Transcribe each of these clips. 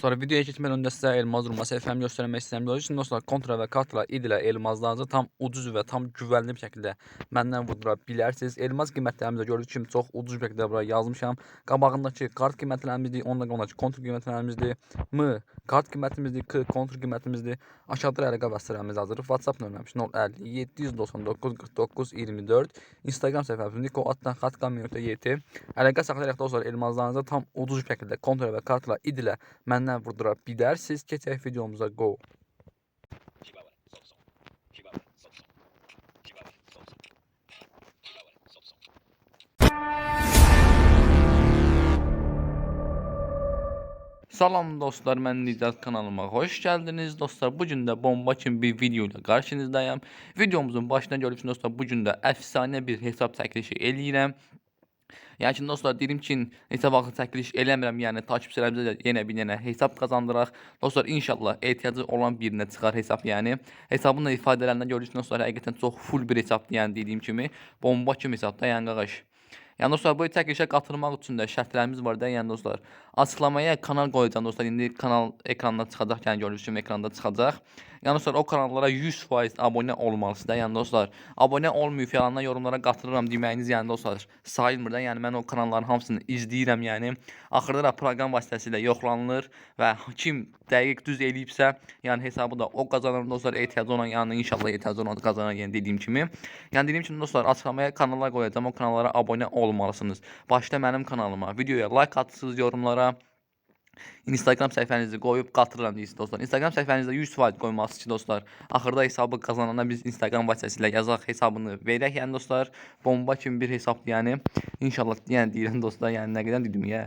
Dostlar videoya geçmeden önce size elmaz vurması FM göstermek istəyirəm. Gördüyünüz kimi dostlar kontra və kartla id ilə elmazlarınızı tam ucuz və tam güvənli bir şəkildə məndən vurdura bilərsiniz. Elmaz qiymətlərimizi gördüyünüz kimi çox ucuz bir şəkildə bura yazmışam. Qabağındakı kart qiymətlərimizdir, onunla qabağındakı kontra qiymətlərimizdir. M kart qiymətimizdir, K kontra qiymətimizdir. Aşağıda əlaqə vasitələrimiz hazır. WhatsApp nömrəmiz 050 799 49 24. Instagram səhifəmiz Niko Atlan Xatkam.gt. Əlaqə saxlayaraq dostlar elmazlarınızı tam ucuz bir şəkildə kontra və kartla id ilə məndən vurdura bilərsiniz. Keçək videomuza go. Salam dostlar, mən Nicat kanalıma hoş geldiniz. Dostlar, bu gün də bomba kimi bir video ilə qarşınızdayım. Videomuzun başına görürsünüz dostlar, bu gün də əfsanə bir hesab çəkilişi eləyirəm. Yəni ki, dostlar, deyim ki, hesab vaxtı çəkiliş eləmirəm, yəni takipçilərimizə də yenə bir dənə hesab qazandıraq. Dostlar, inşallah ehtiyacı olan birinə çıxar hesab, yəni. Hesabın da ifadələrindən görürsünüz dostlar, həqiqətən çox full bir hesabdır, yəni dediyim kimi. Bomba kimi hesabda, yəni qaqaş. Yəni dostlar, bu çəkilişə qatılmaq üçün də şərtlərimiz var da, yəni dostlar. Açıqlamaya kanal qoyacağam dostlar. İndi kanal ekranda çıxacaq, yəni gördüyünüz kimi ekranda çıxacaq. Yəni dostlar, o kanallara 100% abunə olmalısınız da. Yəni dostlar, abunə olmayıb yalandan yorumlara qatılıram deməyiniz, yəni dostlar, sayılmır da. Yəni mən o kanalların hamısını izləyirəm, yəni. Axırda da proqram vasitəsilə yoxlanılır və kim dəqiq düz eləyibsə, yəni hesabı da o qazanır dostlar, ehtiyacı olan, yəni inşallah ehtiyacı olan qazanar, yəni dediyim kimi. Yəni dediyim kimi dostlar, açıqlamaya kanallar qoyacağam, o kanallara abunə olmalısınız. Başda mənim kanalıma, videoya like atsınız yorumlara. Instagram səhifənizi qoyub qatılıram deyirsiniz dostlar. Instagram səhifənizdə 100% qoymalısınız ki dostlar. Axırda hesabı qazanana biz Instagram vasitəsilə yazaq hesabını verək yəni dostlar. Bomba kimi bir hesabdır yəni. İnşallah yəni deyirəm dostlar, yəni nə qədər dedim ya.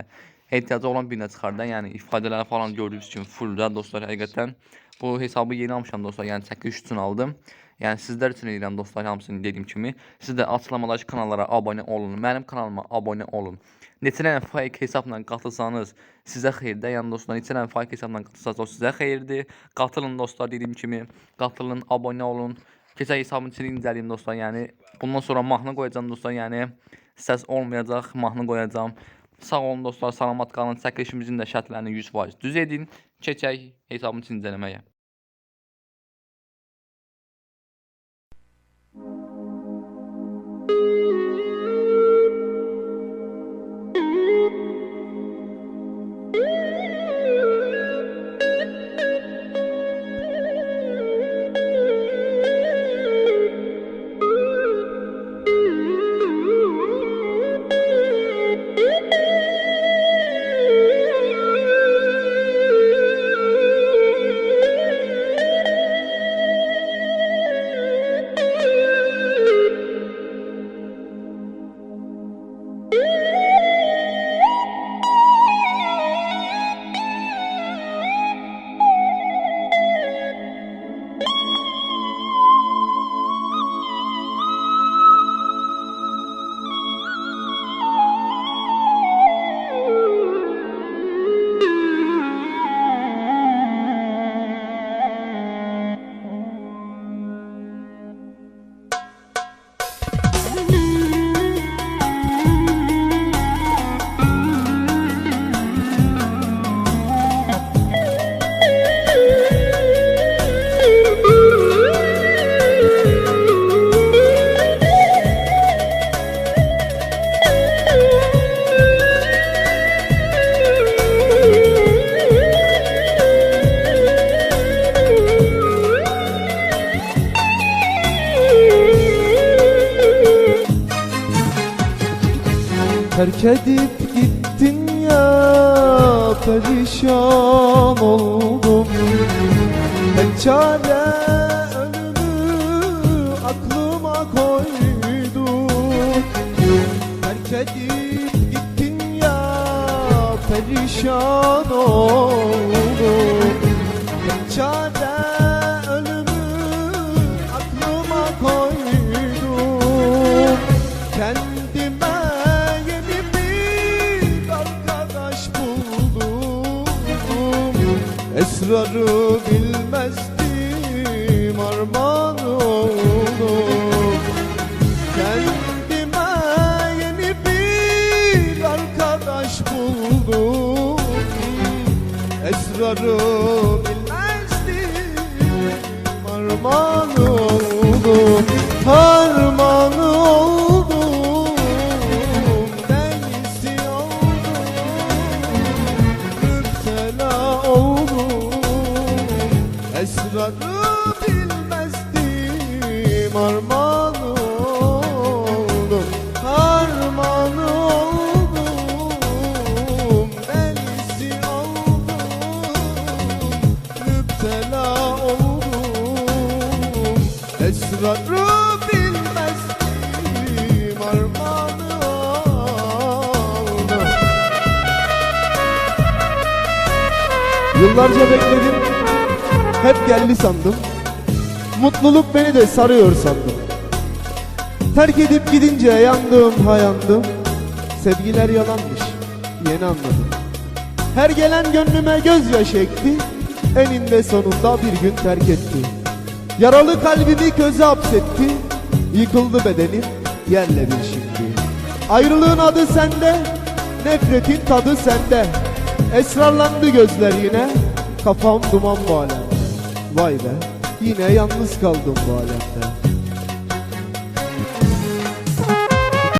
Ehtiyacı olan birinə çıxar da, yəni ifadələri falan gördüyünüz kimi full da dostlar həqiqətən. Bu hesabı yeni almışam dostlar, yəni çəkiliş üçün aldım. Yəni sizlər üçün edirəm dostlar, hamısını dediyim kimi. Siz də açıqlamadakı kanallara abunə olun. Mənim kanalıma abunə olun. Neçə dənə fake hesabla qatılsanız sizə xeyirdir. Yəni dostlar, neçə dənə fake hesabla qatılsanız o sizə xeyirdir. Qatılın dostlar dediyim kimi. Qatılın, abunə olun. Keçək hesabın içini incələyim dostlar. Yəni bundan sonra mahnı qoyacağam dostlar. Yəni səs olmayacaq, mahnı qoyacağım. Sağ olun dostlar, salamat qalın. Çəkilişimizin də şərtlərini 100% düz edin. Keçək hesabın içini incələməyə. Terk edip gittin ya perişan oldum. Tek çare ölümü aklıma koydum Terk edip gittin ya perişan oldum. Tek çare Esrarı bilmezdim armağan oldum. Kendime yeni bir arkadaş buldum. Esrarı bilmezdim Armağan oldum. Harman Yıllarca bekledim Hep geldi sandım. Mutluluk beni de sarıyor sandım. Terk edip gidince yandım hayandım Sevgiler yalanmış yeni anladım. Her gelen gönlüme gözyaşı ekti. Eninde sonunda bir gün terk etti Yaralı kalbimi köze hapsetti. Yıkıldı bedenim yerle bir şimdi. Ayrılığın adı sende Nefretin tadı sende. Esrarlandı gözler yine Kafam duman bu alemde. Vay be yine yalnız kaldım bu alemde